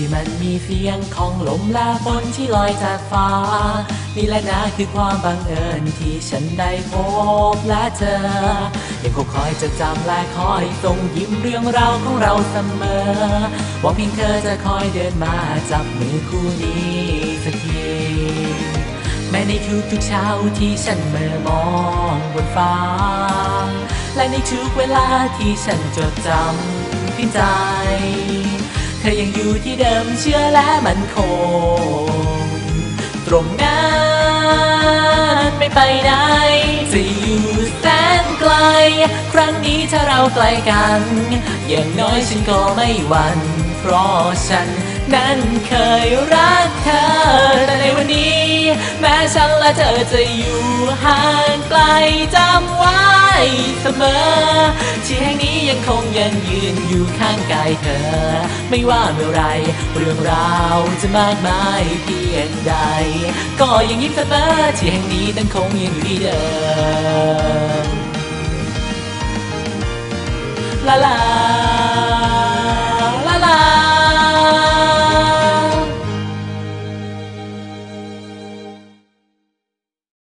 ที่มันมีเสียงของลมและฝนที่ลอยจากฟ้า นี่แหละนะคือความบังเอิญที่ฉันได้พบและเจอ ยังคงคอยจะจำและคอยส่งยิ้มเรื่องราวของเราเสมอหวังเพียงเธอจะคอยเดินมาจับมือคู่นี้สักทีแม้ในทุกๆเช้าที่ฉันเมื่อมองบนฟ้า และในทุกเวลาที่ฉันจดจำขึ้นใจ ธอยังอยู่ที่เดิมเชื่อและมันคง ตรงนั้นไม่ไปไหนจะอยู่แสนไกล ครั้งนี้ถ้าเราไกลกัน อย่างน้อยฉันก็ไม่หวั่นเพราะฉันนั้นเคยรักเธอ แต่ในวันนี้ แม้ฉันและเธอจะอยู่ห่างไกลจำไว้เสมอที่แห่งนี้ คงยังยืนอยู่ข้างกายเธอ ไม่ว่าเมื่อไรเรื่องราวจะมากมายเพียงใด ก็ยังยิ้มเสมอที่แห่งนี้นั้นคงยังอยู่ที่เดิมลาลา